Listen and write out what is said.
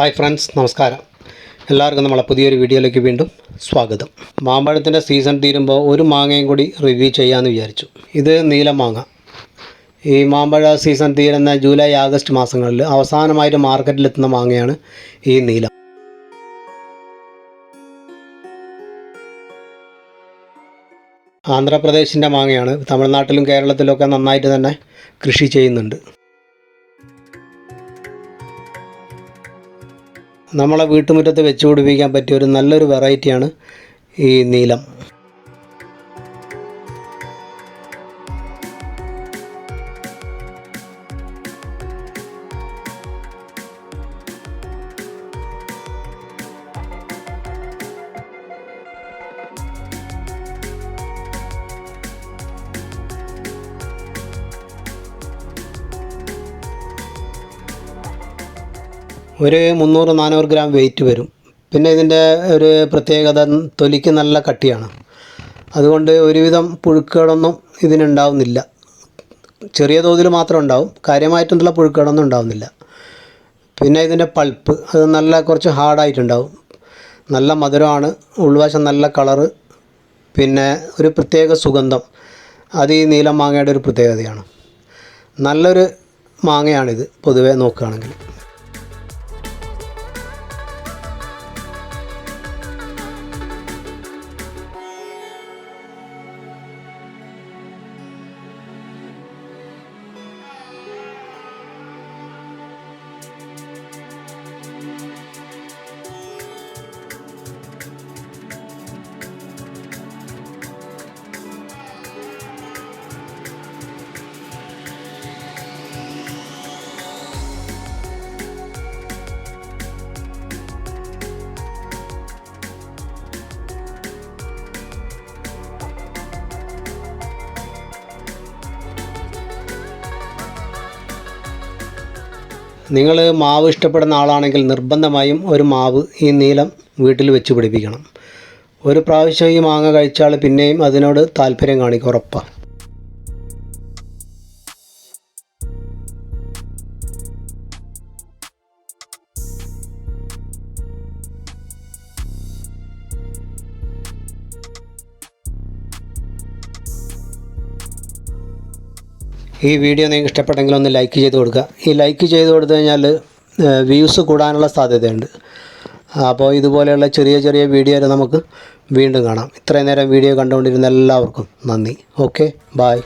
Hi friends നമസ്കാരം. എല്ലാവർക്കും നമ്മളെ പുതിയൊരു വീഡിയോയിലേക്ക് വീണ്ടും സ്വാഗതം. മാമ്പഴത്തിന്റെ സീസൺ തീരുമ്പോൾ ഒരു മാങ്ങയും കൂടി റിവ്യൂ ചെയ്യാമെന്ന് വിചാരിച്ചു. ഇത് നീല മാങ്ങ. ഈ മാമ്പഴ സീസൺ തീരുന്ന ജൂലൈ ആഗസ്റ്റ് മാസങ്ങളിൽ അവസാനമായിട്ട് മാർക്കറ്റിലെത്തുന്ന മാങ്ങയാണ് ഈ നീല ആന്ധ്രാപ്രദേശിന്റെ മാങ്ങയാണ്. തമിഴ്നാട്ടിലും കേരളത്തിലൊക്കെ നന്നായിട്ട് തന്നെ കൃഷി ചെയ്യുന്നുണ്ട്. നമ്മളെ വീട്ടുമുറ്റത്ത് വെച്ച് പിടിപ്പിക്കാൻ പറ്റിയ ഒരു നല്ലൊരു വെറൈറ്റിയാണ് ഈ നീലം. ഒരു മുന്നൂറ് നാനൂറ് ഗ്രാം വെയിറ്റ് വരും. പിന്നെ ഇതിന്റെ ഒരു പ്രത്യേകത തൊലിക്ക് നല്ല കട്ടിയാണ്. അതുകൊണ്ട് ഒരുവിധം പുഴുക്കുകളൊന്നും ഇതിനുണ്ടാവുന്നില്ല. ചെറിയ തോതിൽ മാത്രം ഉണ്ടാവും. കാര്യമായിട്ടുള്ള പുഴുക്കുകളൊന്നും ഉണ്ടാവുന്നില്ല. പിന്നെ ഇതിന്റെ പൾപ്പ് അത് നല്ല കുറച്ച് ഹാർഡായിട്ടുണ്ടാവും. നല്ല മധുരമാണ്. ഉൾവശം നല്ല കളറ്. പിന്നെ ഒരു പ്രത്യേക സുഗന്ധം. അത് ഈ നീലം മാങ്ങയുടെ ഒരു പ്രത്യേകതയാണ്. നല്ലൊരു മാങ്ങയാണിത് പൊതുവേ നോക്കുകയാണെങ്കിൽ. നിങ്ങൾ മാവ് ഇഷ്ടപ്പെടുന്ന ആളാണെങ്കിൽ നിർബന്ധമായും ഒരു മാവ് ഈ നീലം വീട്ടിൽ വെച്ച് പിടിപ്പിക്കണം. ഒരു പ്രാവശ്യം ഈ മാങ്ങ കഴിച്ചാൽ പിന്നെയും അതിനോട് താല്പര്യം കാണിക്കും ഉറപ്പാണ് ഈ വീഡിയോ നിങ്ങൾക്ക് ഇഷ്ടപ്പെട്ടെങ്കിൽ ഒന്ന് ലൈക്ക് ചെയ്ത് കൊടുക്കുക. ഈ ലൈക്ക് ചെയ്ത് കൊടുത്തു കഴിഞ്ഞാൽ വ്യൂസ് കൂടാനുള്ള സാധ്യതയുണ്ട്. അപ്പോൾ ഇതുപോലെയുള്ള ചെറിയ ചെറിയ വീഡിയോ നമുക്ക് വീണ്ടും കാണാം. ഇത്രയും നേരം വീഡിയോ കണ്ടുകൊണ്ടിരുന്ന എല്ലാവർക്കും നന്ദി. Okay bye